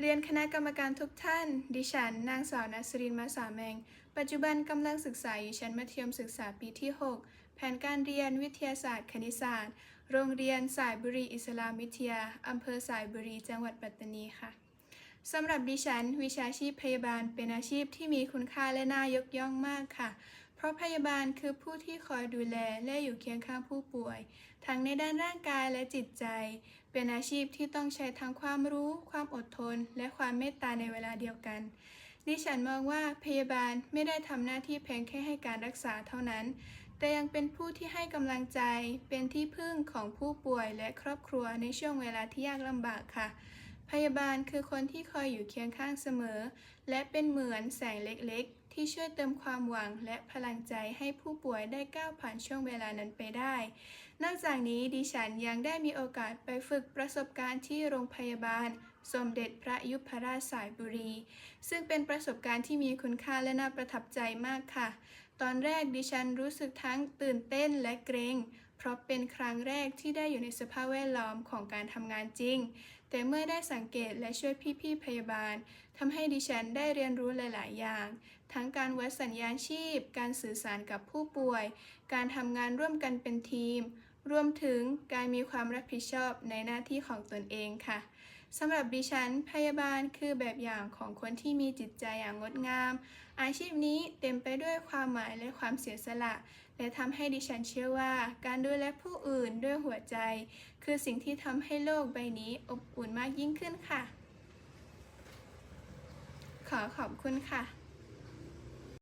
เรียนคณะกรรมการทุกท่าน ดิฉัน นางสาวนัสรินมาสาแมง ปัจจุบันกำลังศึกษาอยู่ชั้นมัธยมศึกษาปีที่ 6 แผนการเรียนวิทยาศาสตร์คณิตศาสตร์ โรงเรียนสายบุรีอิสลามวิทยาอำเภอสายบุรี จังหวัดปัตตานีค่ะ สำหรับดิฉัน วิชาชีพพยาบาลเป็นอาชีพที่มีคุณค่าและน่ายกย่องมากค่ะ เพราะพยาบาลคือผู้ที่คอยดูแลและอยู่เคียงข้างผู้ป่วย ทั้งในด้านร่างกายและจิตใจ เป็นอาชีพที่ต้องใช้ทั้งความรู้ ความอดทน และความเมตตาในเวลาเดียวกัน ดิฉันมองว่าพยาบาลไม่ได้ทำหน้าที่เพียงแค่ให้การรักษาเท่านั้น แต่ยังเป็นผู้ที่ให้กำลังใจ เป็นที่พึ่งของผู้ป่วยและครอบครัวในช่วงเวลาที่ยากลำบากค่ะ พยาบาลคือคนที่คอยอยู่เคียงข้างเสมอ และเป็นเหมือนแสงเล็กๆ ที่ช่วยเติมความหวังและพลังใจให้ผู้ป่วยได้ก้าวผ่านช่วงเวลานั้นไปได้ นอกจากนี้ดิฉันยังได้มีโอกาสไปฝึกประสบการณ์ที่โรงพยาบาล สมเด็จพระยุพราชสายบุรี ซึ่งเป็นประสบการณ์ที่มีคุณค่าและน่าประทับใจมากค่ะ ตอนแรกดิฉันรู้สึกทั้งตื่นเต้นและเกรงเพราะเป็นครั้งแรกที่ได้อยู่ในสภาพแวดล้อมของการทำงานจริง แต่เมื่อได้สังเกตและช่วยพี่ๆพยาบาลทำให้ดิฉันได้เรียนรู้หลาย ๆ อย่าง ทั้งการวัดสัญญาณชีพ การสื่อสารกับผู้ป่วย การทำงานร่วมกันเป็นทีม รวมถึงการมีความรับผิดชอบในหน้าที่ของตนเองค่ะ สำหรับดิฉัน พยาบาลคือแบบอย่างของคนที่มีจิตใจอย่างงดงาม อาชีพนี้เต็มไปด้วยความหมายและความเสียสละ และทำให้ดิฉันเชื่อว่า การดูแลผู้อื่นด้วยหัวใจ คือสิ่งที่ทำให้โลกใบนี้อบอุ่นมากยิ่งขึ้นค่ะ ขอขอบคุณค่ะ